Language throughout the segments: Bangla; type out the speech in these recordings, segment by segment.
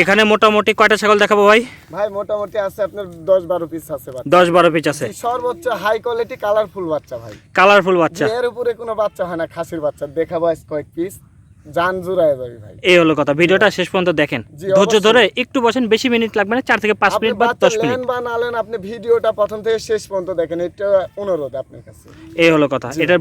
এখানে মোটামুটি কয়টা ছাগল দেখাবো ভাই? ভাই মোটামুটি আছে আপনার দশ বারো পিস আছে বাচ্চা। দশ বারো পিস আছে। সর্বোচ্চ হাই কোয়ালিটি কালারফুল বাচ্চা ভাই। কালারফুল বাচ্চা। এর উপরে কোনো বাচ্চা হয় না খাসির বাচ্চা। দেখাবো আজ কয়েক পিস জান জুড়ায় যাবে ভাই। এই হলো কথা। ভিডিওটা শেষ পর্যন্ত দেখেন। ধৈর্য ধরে একটু বসেন বেশি মিনিট লাগবে না চার থেকে পাঁচ মিনিট বা বাচ্চা দশ মিনিট। নেন বা না আপনি ভিডিওটা প্রথম থেকে শেষ পর্যন্ত দেখেন। এটা অনুরোধ আপনার কাছে। এই হলো কথা। এটা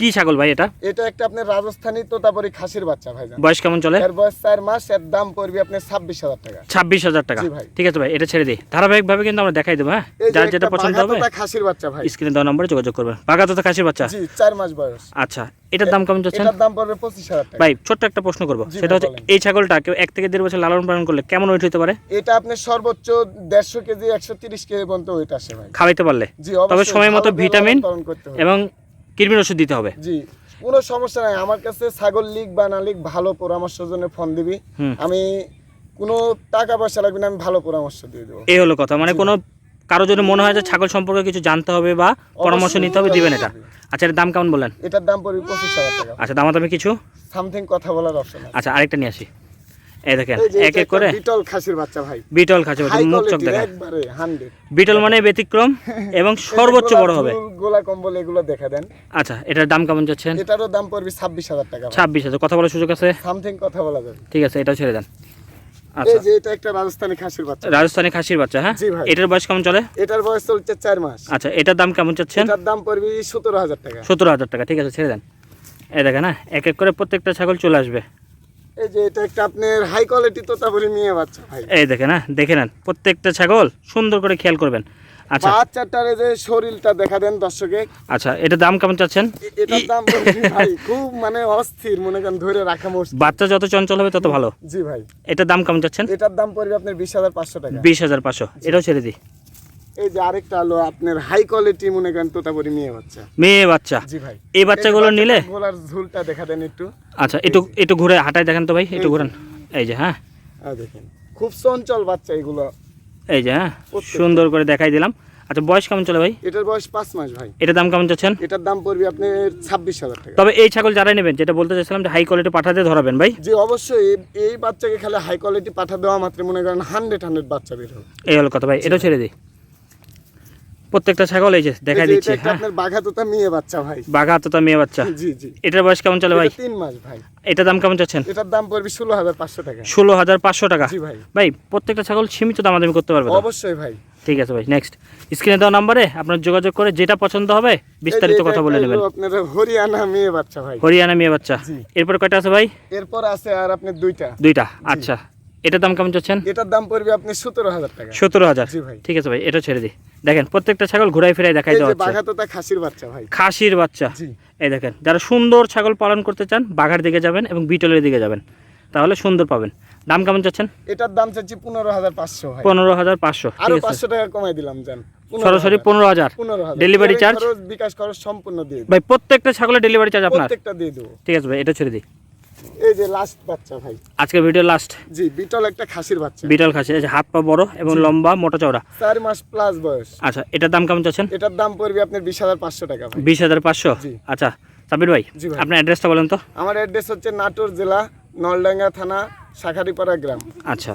কি ছাগল ভাই এটা? এটা একটা আপনার রাজস্থানী তোতাপুরি খাসির বাচ্চা ভাই বয়স কেমন চলে? এর বয়স চার মাস এর দাম পড়বে আপনার ছাব্বিশ হাজার টাকা। ছাব্বিশ হাজার টাকা। ভাই। ঠিক আছে ভাই এটা ছেড়ে দিই ধারাবাহিকভাবে কিন্তু আমরা দেখাই দেবো হ্যাঁ? যার যেটা পছন্দ হবে খাসির বাচ্চা ভাই। স্ক্রিনে দেওয়া নম্বরে যোগাযোগ করবেন। বাগাতো তো খাসির বাচ্চা? জি চার মাস বয়স। আচ্ছা এটার দাম কেমন যাচ্ছেন এটার দাম পড়বে পঁচিশ হাজার টাকা। ভাই ছোট্ট একটা প্রশ্ন করব। সেটা হচ্ছে এই ছাগলটা কেউ এক থেকে দেড় বছর লালন পালন করলে কেমন ওয়েট হতে পারে? এটা আপনার সর্বোচ্চ দেড়শো কেজি একশো তিরিশ কেজি পর্যন্ত ওয়েট আসে ভাই। খাওয়াইতে পারলে। জি তবে সময় মতো ভিটামিন পালন করতে এবং কৃমির ওষুধ দিতে হবে? জি। কোনো সমস্যা নাই। আমার কাছে ছাগল লিগ বা না লিগ ভালো পরামর্শ জন্য ফোন দিবি। আমি কোনো টাকা পয়সা লাগবে না আমি ভালো পরামর্শ দিয়ে দেবো। এই হলো কথা। মানে কোনো কারও যদি মনে হয় যে ছাগল সম্পর্কে কিছু জানতে হবে বা পরামর্শ নিতে হবে দিবেন এটা। আচ্ছা এর দাম কেমন বলেন এটার দাম পড়বে পঁচিশ হাজার টাকা। আচ্ছা দামাদামি কিছু? সামথিং কথা বলার অপশন আচ্ছা আরেকটা নিয়ে আসি। এই দেখেন এক এক করে বিটল খাসির বাচ্চা ভাই। বিটল খাচ্ছে হাই মুখ চোখ দেখেন। একবারে বিটল মানে ব্যতিক্রম এবং সর্বোচ্চ বড় হবে। গোলা কম্বল এগুলো দেখা দেন। আচ্ছা এটার দাম কেমন যাচ্ছেন? এটারও দাম পড়বে ছাব্বিশ হাজার টাকা ছাব্বিশ হাজার কথা বলার সুযোগ আছে? সামথিং কথা বলা যাবে। ঠিক আছে এটাও ছেড়ে দেন। আচ্ছা। এই যে এটা একটা রাজস্থানী খাসির বাচ্চা। রাজস্থানী খাসির বাচ্চা হ্যাঁ? এটার বয়স কেমন চলে? এটার বয়স চলছে চার মাস। আচ্ছা এটার দাম কেমন চাচ্ছেন এটার দাম পড়বে সতেরো হাজার টাকা। সতেরো হাজার টাকা ঠিক আছে ছেড়ে দেন। এই দেখেন হ্যাঁ এক এক করে প্রত্যেকটা ছাগল চলে আসবে। এই যে এটা একটা আপনার হাই কোয়ালিটি তোতাপুরি মেয়ে বাচ্চা ভাই। এই দেখেন হ্যাঁ দেখে নেন প্রত্যেকটা ছাগল সুন্দর করে খেয়াল করবেন। আচ্ছা। বাচ্চাটার যে শরীরটা দেখা দেন দর্শকে। আচ্ছা এটার দাম কেমন চাচ্ছেন? এটার দাম ভাই খুব মানে অস্থির মনে করেন ধরে রাখা মুশকিল। বাচ্চা যত চঞ্চল হবে তত ভালো। জি ভাই। এটার দাম কেমন চাচ্ছেন? এটার দাম পড়বে আপনার বিশ হাজার পাঁচশো টাকা। বিশ হাজার পাঁচশো। এটাও ছেড়ে দিই। এই যে আরেকটা হলো আপনার হাই কোয়ালিটি মনে করেন তোতাপুরি মেয়ে বাচ্চা। মেয়ে বাচ্চা? জি ভাই। এই বাচ্চাগুলো নিলে? গলার ঝুলটা দেখা দেন একটু। আচ্ছা একটু একটু ঘুরে হাঁটায় দেখেন তো ভাই একটু ঘুরেন। এই যে হ্যাঁ। দেখেন। খুব চঞ্চল বাচ্চা এগুলো। এই যে হ্যাঁ সুন্দর করে দেখাই দিলাম। আচ্ছা বয়স কেমন চলে ভাই? এটার বয়স পাঁচ মাস ভাই। এটার দাম কেমন চাচ্ছেন? এটার দাম পড়বে আপনার ছাব্বিশ হাজার টাকা। তবে এই ছাগল যারা নেবেন যেটা বলতে চাইছিলাম যে হাই কোয়ালিটি পাঠাতে ধরাবেন ভাই। যে অবশ্যই। এই- এই বাচ্চাকে খালি হাই কোয়ালিটি পাঠা দেওয়া মাত্র মনে করেন হান্ড্রেড হান্ড্রেড বাচ্চা বের হবে। এই হলো কথা ভাই এটাও ছেড়ে দিই। প্রত্যেকটা ছাগল এই যে যে দিচ্ছি হ্যাঁ। আপনার বাঘা তোতা মেয়ে বাচ্চা ভাই। বাঘা তো মেয়ে বাচ্চা। জি জি। এটার বয়স কেমন চলে ভাই? মাস ভাই। এটার দাম কেমন চাচ্ছেন? এটার দাম পড়বে ষোলো হাজার পাঁচশো টাকা। জি ভাই। ভাই প্রত্যেকটা ছাগল সীমিত দামাদামি করতে পারবে? অবশ্যই ভাই। ঠিক আছে ভাই নেক্সট স্ক্রিনে দেওয়া নাম্বারে আপনার যোগাযোগ করে যেটা পছন্দ হবে বিস্তারিত কথা বলে নেবেন। আপনার হরিয়ানা মেয়ে বাচ্চা ভাই। হরিয়ানা মেয়ে বাচ্চা। এরপর কয়টা আছে ভাই? এরপর আছে আর আপনার দুইটা। দুইটা আচ্ছা। এটার দাম কেমন চাচ্ছেন? এটার দাম পড়বে আপনি সতেরো হাজার টাকা। সতেরো হাজার। ঠিক আছে ভাই এটা ছেড়ে দিই। দেখেন প্রত্যেকটা ছাগল ঘুরাই ফিরাই দেখাই দেওয়া হচ্ছে। খাসির বাচ্চা ভাই। খাসির বাচ্চা। জি। এই দেখেন যারা সুন্দর ছাগল পালন করতে চান বাঘার দিকে যাবেন এবং বিটলের দিকে যাবেন তাহলে সুন্দর পাবেন। দাম কেমন চাচ্ছেন? এটার দাম চাচ্ছি পনেরো হাজার পাঁচশো পনেরো হাজার পাঁচশো। আরও পাঁচশো টাকা কমাই দিলাম জান। সরাসরি পনেরো হাজার। charge? খরচ, বিকাশ খরচ সম্পূর্ণ দিয়ে ভাই প্রত্যেকটা ছাগলের ডেলিভারি চার্জ আপনার? প্রত্যেকটা দিয়ে দেবো। ঠিক আছে ভাই এটা ছেড়ে দিই। এই যে লাস্ট বাচ্চা ভাই। আজকে ভিডিও লাস্ট জি বিটল একটা খাসির বাচ্চা। বিটল খাসি এই যে হাত পা বড় এবং লম্বা মোটা চওড়া। চার মাস প্লাস বয়স। আচ্ছা এটার দাম কেমন চাচ্ছেন? এটার দাম পড়বে আপনার বিশ হাজার পাঁচশো টাকা ভাই। বিশ হাজার পাঁচশো? জি। আচ্ছা সাবির ভাই। আপনার অ্যাড্রেসটা বলেন তো। আমার অ্যাড্রেস হচ্ছে নাটোর জেলা নলডাঙ্গা থানা শাখারিপাড়া গ্রাম। আচ্ছা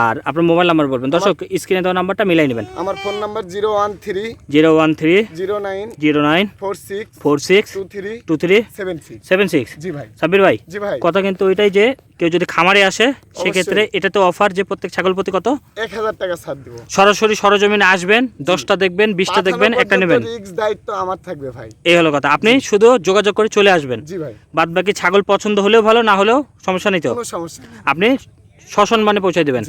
আর আপনার মোবাইল নাম্বার বলবেন। দর্শক স্ক্রিনে দেওয়া নাম্বারটা মিলাই নেবেন। আমার phone number zero one three zero one three zero nine zero nine four six four six two three two three seven six. Seven six. জি ভাই। সাবির ভাই জি ভাই। কথা কিন্তু ওইটাই যে কেউ যদি খামারে আসে সেক্ষেত্রে এটাতে অফার যে প্রত্যেক ছাগল প্রতি কত? এক হাজার টাকা ছাড় দিব। সরাসরি সরজমিনে আসবেন দশটা দেখবেন বিশটা দেখবেন একটা নেবেন। দায়িত্ব আমার থাকবে ভাই। এই হলো কথা। আপনি শুধু যোগাযোগ করে চলে আসবেন। জি ভাই। বাদ বাকি ছাগল পছন্দ হলেও ভালো না হলেও সমস্যা নেই তো। সমস্যা নেই। আপনি সসম্মানে পৌঁছে দেবেন।